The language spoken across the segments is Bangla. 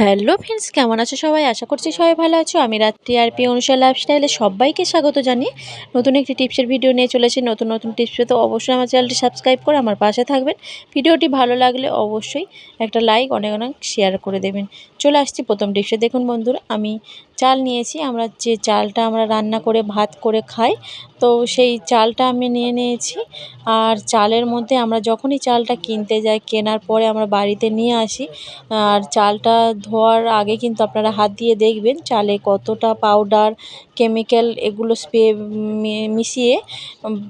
হ্যালো ফ্রেন্ডস, কেমন আছো সবাই? আশা করছি সবাই ভালো আছো। আমি রাত্রি আর পি অনুষা লাইফস্টাইলে সবাইকে স্বাগত জানিয়ে নতুন একটি টিপসের ভিডিও নিয়ে চলেছি নতুন নতুন টিপস পেতে অবশ্যই আমার চ্যানেলটি সাবস্ক্রাইব করে আমার পাশে থাকবেন। ভিডিওটি ভালো লাগলে অবশ্যই একটা লাইক, অনেক অনেক শেয়ার করে দেবেন। চলে আসছি প্রথম টিপসে। দেখুন বন্ধুরা, আমি চাল নিয়েছি। আমরা যে চালটা আমরা রান্না করে, ভাত করে খাই তো সেই চালটা আমি নিয়ে নিয়েছি। আর চালের মধ্যে আমরা যখনই চালটা কিনতে যাই, কেনার পরে আমরা বাড়িতে নিয়ে আসি। আর চালটা ধোয়ার আগে কিন্তু আপনারা হাত দিয়ে দেখবেন চালে কতটা পাউডার কেমিক্যাল এগুলো স্প্রে মিশিয়ে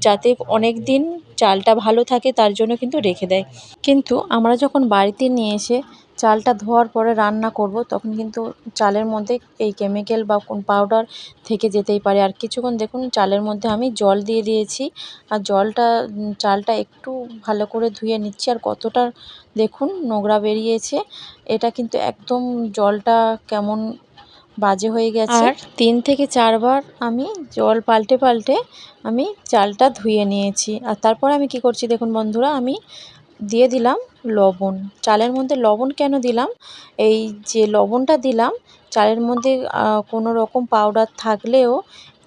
যাতে অনেক দিন চালটা ভালো থাকে তার জন্য কিন্তু রেখে দেয়। কিন্তু আমরা যখন বাড়িতে নিয়ে এসে চালটা ধোয়ার পরে রান্না করব, তখন কিন্তু চালের মধ্যে এই কেমিক্যাল বা কোন পাউডার থেকে যেতেই পারে। আর কিছুক্ষণ দেখুন, চালের মধ্যে আমি জল দিয়ে দিয়েছি। আর জলটা, চালটা একটু ভালো করে ধুয়ে নিচ্ছি। আর কতটা দেখুন নোংরা বেরিয়েছে, এটা কিন্তু একদম জলটা কেমন বাজে হয়ে গেছে। আর তিন থেকে চারবার আমি জল পাল্টে পাল্টে আমি চালটা ধুয়ে নিয়েছি। আর তারপর আমি কি করছি দেখুন বন্ধুরা, আমি দিয়ে দিলাম লবণ। চালের মধ্যে লবণ কেন দিলাম? এই যে লবণটা দিলাম, চালের মধ্যে কোনো রকম পাউডার থাকলেও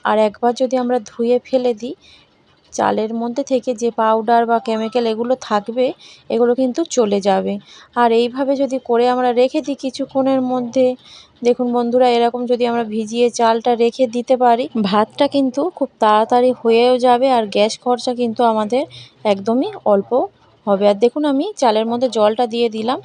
আর একবার যদি আমরা ধুয়ে ফেলে দিই, চালের মধ্যে থেকে যে পাউডার বা কেমিক্যাল এগুলো থাকবে, এগুলো কিন্তু চলে যাবে। আর এইভাবে যদি করে আমরা রেখে দিই কিছুক্ষণের মধ্যে, দেখুন বন্ধুরা, এরকম যদি আমরা ভিজিয়ে চালটা রেখে দিতে পারি, ভাতটা কিন্তু খুব তাড়াতাড়ি হয়েও যাবে আর গ্যাস খরচা কিন্তু আমাদের একদমই অল্প হবে। আর দেখুন আমি চালের মধ্যে জলটা দিয়ে দিলাম।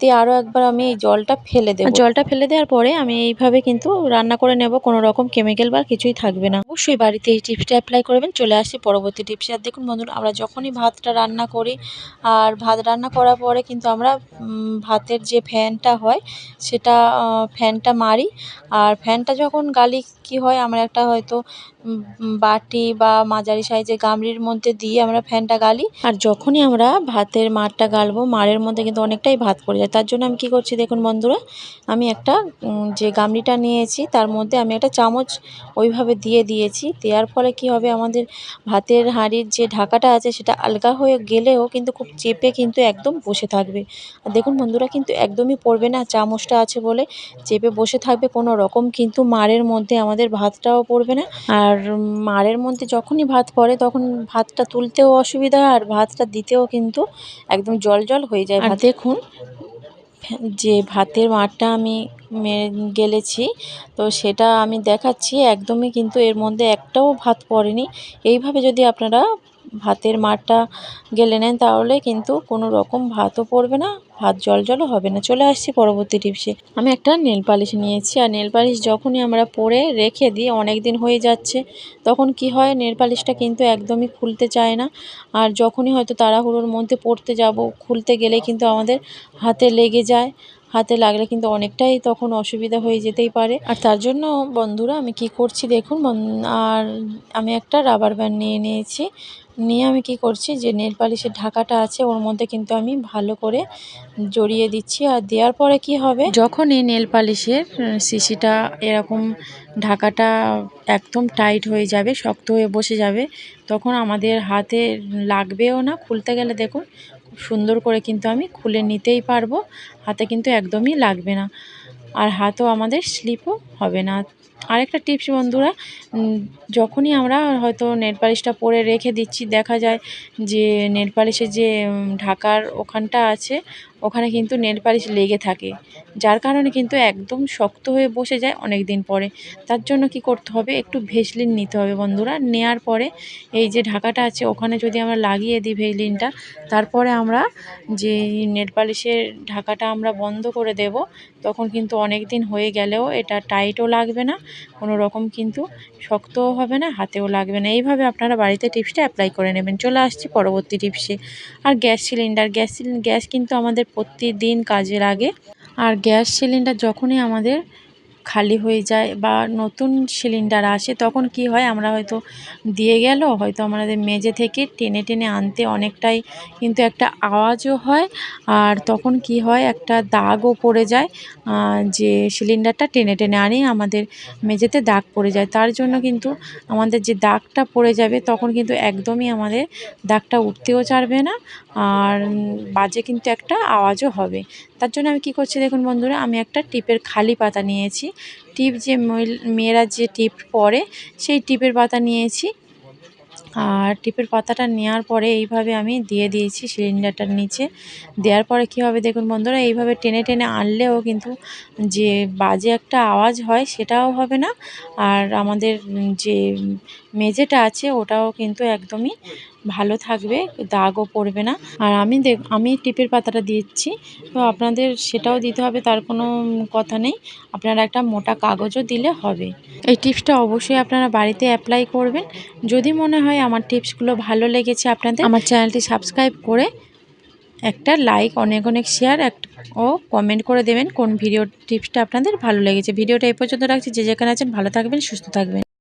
দিয়ে আরও একবার আমি এই জলটা ফেলে দেবো। জলটা ফেলে দেওয়ার পরে আমি এইভাবে কিন্তু রান্না করে নেব। কোনো রকম কেমিক্যাল বা কিছুই থাকবে না। অবশ্যই বাড়িতে এই টিপসটা অ্যাপ্লাই করবেন। চলে আসি পরবর্তী টিপসে আর দেখুন বন্ধুরা, আমরা যখনই ভাতটা রান্না করি, আর ভাত রান্না করার পরে কিন্তু আমরা ভাতের যে ফ্যানটা হয়, সেটা ফ্যানটা মারি। আর ফ্যানটা যখন গালি কি হয়, আমরা একটা হয়তো বাটি বা মাঝারি সাইজের গামলির মধ্যে দিয়ে আমরা ফ্যানটা গালি। আর যখনই আমরা ভাতের মারটা গালবো। মারের মধ্যে কিন্তু অনেকটাই ভাত পড়ে যায়। তার জন্য আমি কি করছি দেখুন বন্ধুরা, আমি একটা যে গামলিটা নিয়েছি, তার মধ্যে আমি একটা চামচ ওইভাবে দিয়ে দিয়েছি। দেওয়ার ফলে কি হবে, আমাদের ভাতের হাঁড়ির যে ঢাকাটা আছে, সেটা আলগা হয়ে গেলেও কিন্তু খুব চেপে কিন্তু একদম বসে থাকবে। আর দেখুন বন্ধুরা, কিন্তু একদমই পড়বে না চামচটা আছে বলে। চেপে বসে থাকবে কোনো রকম, কিন্তু মারের মধ্যে আমাদের ভাতটাও পড়বে না। আর মারের মধ্যে যখনই ভাত পড়ে, তখন ভাতটা তুলতেও অসুবিধা, আর ভাতটা দিতেও কিন্তু একদম জল জল হয়ে যায় আর দেখুন যে ভাতের মাঠটা আমি গেলেছি তো সেটা আমি দেখাচ্ছি একদমই কিন্তু এর মধ্যে একটাও ভাত পড়েনি। এইভাবে যদি আপনারা ভাতের মারটা গেলে নেন তাহলে কিন্তু কোনো রকম ভাতও পড়বে না, ভাত জল জলও হবে না। চলে আসছি পরবর্তী টিপসে। আমি একটা নেল পালিশ নিয়েছি, আর নেল পালিশ যখনই আমরা পরে রেখে দিই অনেক দিন হয়ে যাচ্ছে, তখন কি হয়, নেল পালিশটা কিন্তু একদমই খুলতে চায় না। আর যখনই হয়তো তাড়াহুড়োর মধ্যে পড়তে যাব, খুলতে গেলে কিন্তু আমাদের হাতে লেগে যায়। হাতে লাগলে কিন্তু অনেকটাই তখন অসুবিধা হয়ে যেতেই পারে। আর তার জন্য বন্ধুরা, আমি কি করছি দেখুন আর আমি একটা রাবার ব্যান্ড নিয়ে নিয়েছি। নিয়ে আমি কি করছি যে নেল পালিশের ঢাকাটা আছে, ওর মধ্যে কিন্তু আমি ভালো করে জড়িয়ে দিচ্ছি। আর দেওয়ার পরে কি হবে? যখন এই নেল পালিশের শিশিটা এরকম ঢাকাটা একদম টাইট হয়ে যাবে, শক্ত হয়ে বসে যাবে, তখন আমাদের হাতে লাগবেও না। খুলতে গেলে দেখুন সুন্দর করে কিন্তু আমি খুলে নিতেই পারব। হাতে কিন্তু একদমই লাগবে না। আর হাতও আমাদের স্লিপও হবে না। আরেকটা টিপস বন্ধুরা যখনই আমরা হয়তো নেট পালিশটা পরে রেখে দিচ্ছি, দেখা যায় যে নেট পালিশের যে ঢাকার ওখানটা আছে ওখানে কিন্তু নেল পালিশ লেগে থাকে, যার কারণে কিন্তু একদম শক্ত হয়ে বসে যায় অনেক দিন পরে। তার জন্য কি করতে হবে? একটু ভেসলিন নিতে হবে বন্ধুরা। নেয়ার পরে এই যে ঢাকাটা আছে, ওখানে যদি আমরা লাগিয়ে দিই ভেসলিনটা, তারপরে আমরা যে নেল পালিশের ঢাকাটা আমরা বন্ধ করে দেব, তখন কিন্তু অনেক দিন হয়ে গেলেও এটা টাইটও লাগবে না, কোনো রকম কিন্তু শক্তও হবে না, হাতেও লাগবে না। এইভাবে আপনারা বাড়িতে টিপসটা অ্যাপ্লাই করে নেবেন। চলে আসছি পরবর্তী টিপসে। আর গ্যাস সিলিন্ডার, গ্যাস গ্যাস কিন্তু আমাদের প্রতিদিন কাজে লাগে আর গ্যাস সিলিন্ডার যখনই আমাদের খালি হয়ে যায় বা নতুন সিলিন্ডার আসে, তখন কি হয়, আমরা হয়তো দিয়ে গেল হয়তো আমাদের মেজে থেকে টেনে টেনে আনতে অনেকটাই কিন্তু একটা আওয়াজও হয়। আর তখন কি হয়, একটা দাগও পড়ে যায় যে সিলিন্ডারটা টেনে টেনে আনি আমাদের মেঝেতে দাগ পড়ে যায়। তার জন্য কিন্তু আমাদের যে দাগটা পড়ে যাবে, তখন কিন্তু একদমই আমাদের দাগটা উঠতেও চারবে না, আর বাজে কিন্তু একটা আওয়াজও হবে। তার জন্য আমি কি করছি দেখুন বন্ধুরা, আমি একটা টিপের খালি পাতা নিয়েছি। টিপ যে মেয়েরা যে টিপ পরে, সেই টিপের পাতা নিয়েছি। আর টিপের পাতাটা নেওয়ার পরে এইভাবে আমি দিয়ে দিয়েছি সিলিন্ডারটার নিচে। দেওয়ার পরে কী হবে দেখুন বন্ধুরা, এইভাবে টেনে টেনে আনলেও কিন্তু যে বাজে একটা আওয়াজ হয় সেটাও হবে না। আর আমাদের যে মেঝেটা আছে, ওটাও কিন্তু একদমই ভালো থাকবে, দাগও পড়বে না। আর আমি দেখ, আমি টিপের পাতাটা দিচ্ছি। তো আপনাদের সেটাও দিতে হবে, তার কোনো কথা নেই। আপনারা একটা মোটা কাগজও দিলে হবে। এই টিপসটা অবশ্যই আপনারা বাড়িতে অ্যাপ্লাই করবেন। যদি মনে হয় আমার টিপসগুলো ভালো লেগেছে আপনাদের, আমার চ্যানেলটি সাবস্ক্রাইব করে একটা লাইক অনেক অনেক শেয়ার এক ও কমেন্ট করে দেবেন কোন ভিডিও টিপসটা আপনাদের ভালো লেগেছে। ভিডিওটা এই পর্যন্ত রাখছি। যে যেখানে আছেন, ভালো থাকবেন, সুস্থ থাকবেন।